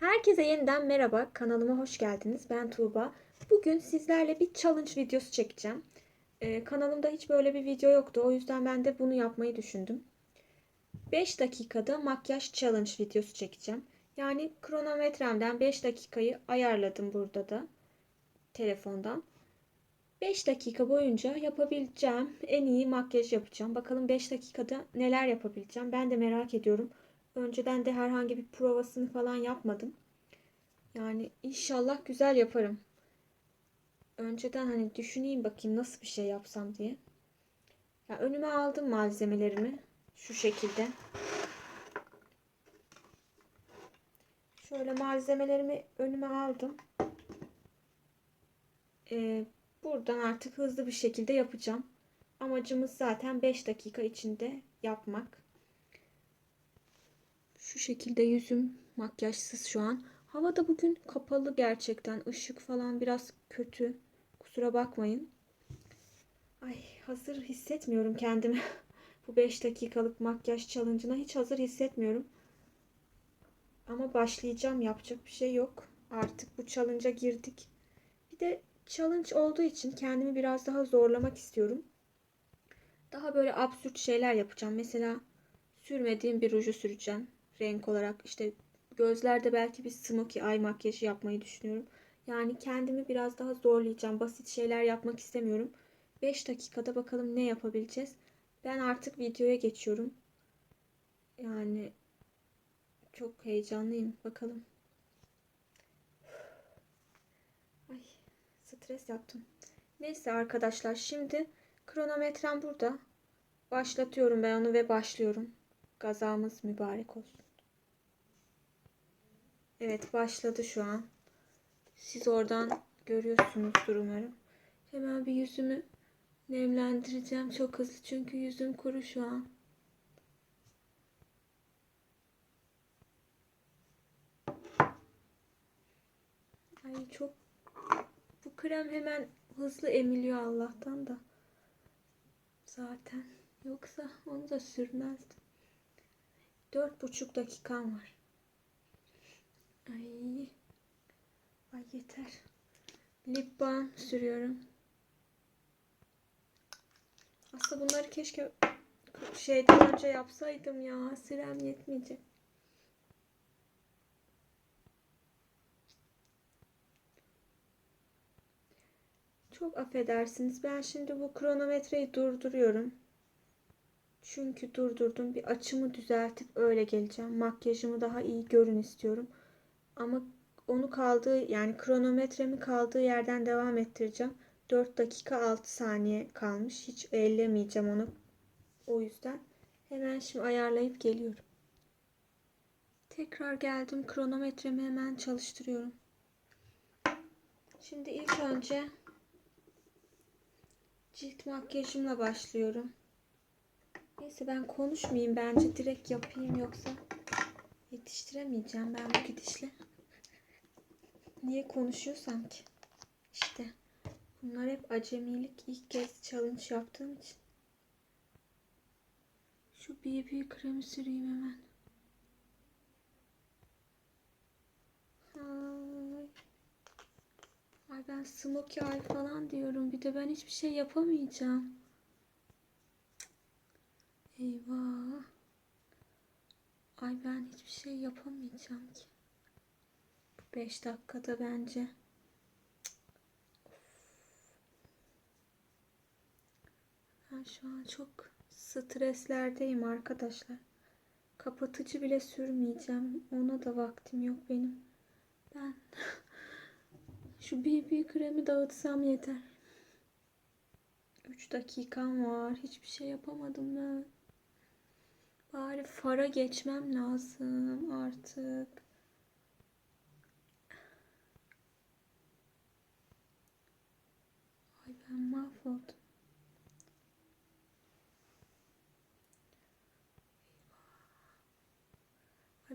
Herkese yeniden merhaba. Kanalıma hoş geldiniz. Ben Tuğba. Bugün sizlerle bir challenge videosu çekeceğim. Ee, kanalımda hiç böyle bir video yoktu. O yüzden ben de bunu yapmayı düşündüm. 5 dakikada makyaj challenge videosu çekeceğim. Yani kronometremden 5 dakikayı ayarladım burada da. Telefondan. 5 dakika boyunca yapabileceğim en iyi makyaj yapacağım. Bakalım 5 dakikada neler yapabileceğim. Ben de merak ediyorum. Önceden de herhangi bir provasını falan yapmadım. Yani inşallah güzel yaparım. Önceden hani düşüneyim bakayım nasıl bir şey yapsam diye. Ya önüme aldım malzemelerimi şu şekilde. Şöyle malzemelerimi önüme aldım. Ee, buradan artık hızlı bir şekilde yapacağım. Amacımız zaten 5 dakika içinde yapmak. Şu şekilde yüzüm makyajsız şu an. Hava da bugün kapalı gerçekten. Işık falan biraz kötü. Kusura bakmayın. Ay hazır hissetmiyorum kendimi. Bu 5 dakikalık makyaj challenge'ına hiç hazır hissetmiyorum. Ama başlayacağım. Yapacak bir şey yok. Artık bu challenge'a girdik. Bir de challenge olduğu için kendimi biraz daha zorlamak istiyorum. Daha böyle absürt şeyler yapacağım. Mesela sürmediğim bir ruju süreceğim renk olarak işte gözlerde belki bir smokey eye makyajı yapmayı düşünüyorum. Yani kendimi biraz daha zorlayacağım. Basit şeyler yapmak istemiyorum. 5 dakikada bakalım ne yapabileceğiz. Ben artık videoya geçiyorum. Yani çok heyecanlıyım. Bakalım. Ay stres yaptım. Neyse arkadaşlar şimdi kronometrem burada. Başlatıyorum ben onu ve başlıyorum. Gazamız mübarek olsun. Evet başladı şu an. Siz oradan görüyorsunuzdur umarım. Hemen bir yüzümü nemlendireceğim çok hızlı çünkü yüzüm kuru şu an. Ay çok bu krem hemen hızlı emiliyor Allah'tan da. Zaten yoksa onu da sürmezdim. Dört buçuk dakikam var. Ay. Ay yeter. Lip balm sürüyorum. Aslında bunları keşke şeyden önce yapsaydım ya. Sürem yetmeyecek. Çok affedersiniz. Ben şimdi bu kronometreyi durduruyorum. Çünkü durdurdum. Bir açımı düzeltip öyle geleceğim. Makyajımı daha iyi görün istiyorum. Ama onu kaldığı yani kronometremi kaldığı yerden devam ettireceğim. 4 dakika 6 saniye kalmış. Hiç ellemeyeceğim onu. O yüzden hemen şimdi ayarlayıp geliyorum. Tekrar geldim. Kronometremi hemen çalıştırıyorum. Şimdi ilk önce cilt makyajımla başlıyorum. Neyse ben konuşmayayım. Bence direkt yapayım yoksa yetiştiremeyeceğim ben bu gidişle. Niye konuşuyorsam ki? İşte bunlar hep acemilik. ilk kez challenge yaptığım için. Şu BB kremi süreyim hemen. Ay. Ay ben smokey eye falan diyorum. Bir de ben hiçbir şey yapamayacağım. Eyvah. Ay ben hiçbir şey yapamayacağım ki. 5 dakikada bence. Ben şu an çok streslerdeyim arkadaşlar. Kapatıcı bile sürmeyeceğim. Ona da vaktim yok benim. Ben şu BB kremi dağıtsam yeter. 3 dakikam var. Hiçbir şey yapamadım ben. Bari fara geçmem lazım artık. Ay Ay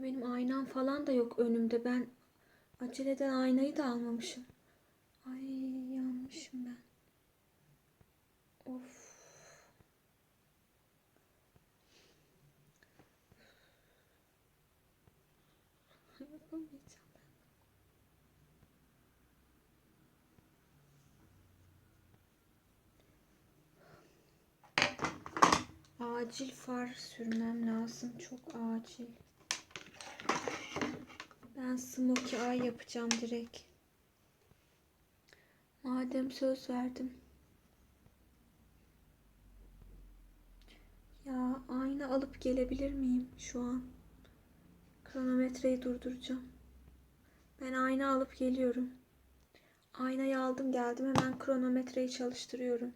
benim aynam falan da yok önümde. Ben aceleden aynayı da almamışım. Ay yanmışım ben. Of. Yapamayacağım ben. Acil far sürmem lazım. Çok acil. Ben smokey eye yapacağım direkt. Madem söz verdim. Ya ayna alıp gelebilir miyim şu an? Kronometreyi durduracağım. Ben ayna alıp geliyorum. Aynayı aldım geldim hemen kronometreyi çalıştırıyorum.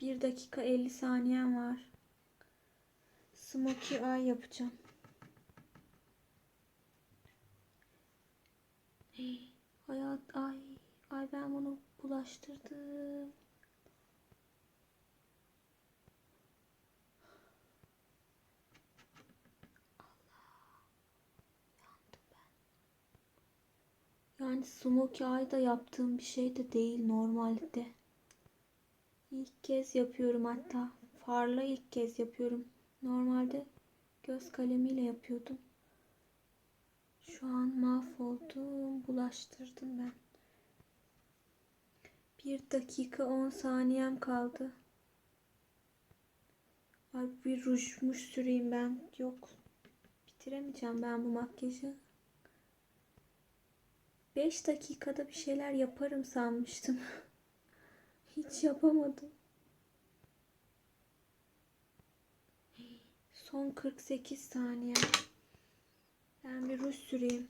1 dakika 50 saniyem var. Smokey eye yapacağım. Hayat ay ay ben bunu bulaştırdım. Yani smokey eye da yaptığım bir şey de değil normalde. İlk kez yapıyorum hatta. Farla ilk kez yapıyorum. Normalde göz kalemiyle yapıyordum. Şu an mahvoldum. Bulaştırdım ben. Bir dakika 10 saniyem kaldı. Ay bir rujmuş süreyim ben. Yok. Bitiremeyeceğim ben bu makyajı. 5 dakikada bir şeyler yaparım sanmıştım. Hiç yapamadım. Son 48 saniye. Ben bir ruj süreyim.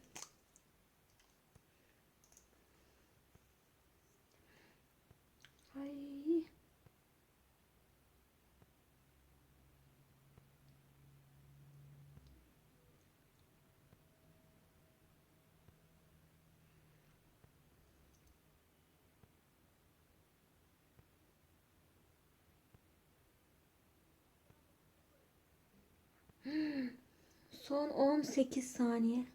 Ay. Son 18 saniye.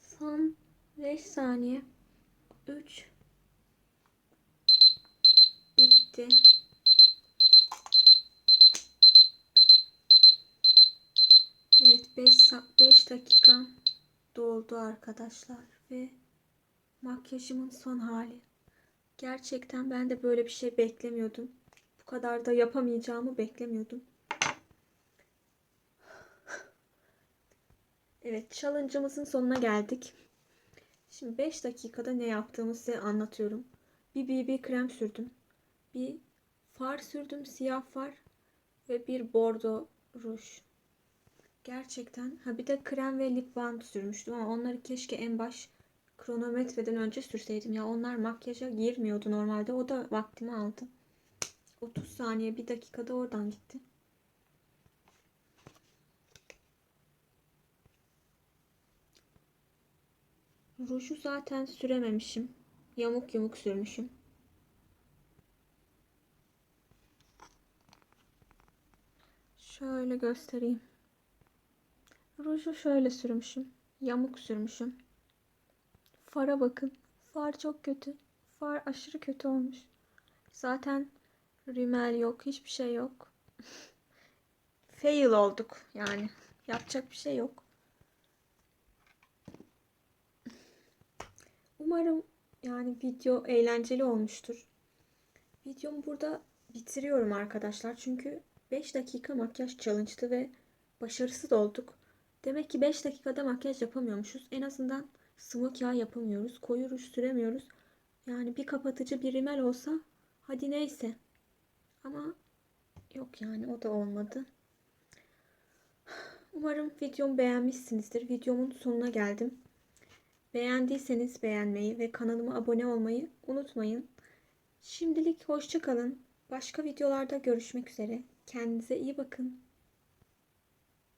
Son 5 saniye. 3 Bitti. Evet 5 5 dakika doldu arkadaşlar ve makyajımın son hali. Gerçekten ben de böyle bir şey beklemiyordum. Bu kadar da yapamayacağımı beklemiyordum. Evet, challenge'ımızın sonuna geldik. Şimdi 5 dakikada ne yaptığımı size anlatıyorum. Bir BB krem sürdüm. Bir far sürdüm, siyah far ve bir bordo ruj. Gerçekten. Ha bir de krem ve lip balm sürmüştüm ama onları keşke en baş kronometreden önce sürseydim ya. Onlar makyaja girmiyordu normalde. O da vaktimi aldı. 30 saniye bir dakikada oradan gitti. Ruju zaten sürememişim. Yamuk yumuk sürmüşüm. Şöyle göstereyim. Ruju şöyle sürmüşüm. Yamuk sürmüşüm Fara bakın. Far çok kötü. Far aşırı kötü olmuş. Zaten rimel yok. Hiçbir şey yok. Fail olduk yani. Yapacak bir şey yok. Umarım yani video eğlenceli olmuştur. Videomu burada bitiriyorum arkadaşlar. Çünkü 5 dakika makyaj challenge'tı ve başarısız olduk. Demek ki 5 dakikada makyaj yapamıyormuşuz. En azından smokey eye yapamıyoruz. Koyu ruj süremiyoruz. Yani bir kapatıcı bir rimel olsa hadi neyse. Ama yok yani o da olmadı. Umarım videomu beğenmişsinizdir. Videomun sonuna geldim. Beğendiyseniz beğenmeyi ve kanalıma abone olmayı unutmayın. Şimdilik hoşçakalın. Başka videolarda görüşmek üzere. Kendinize iyi bakın.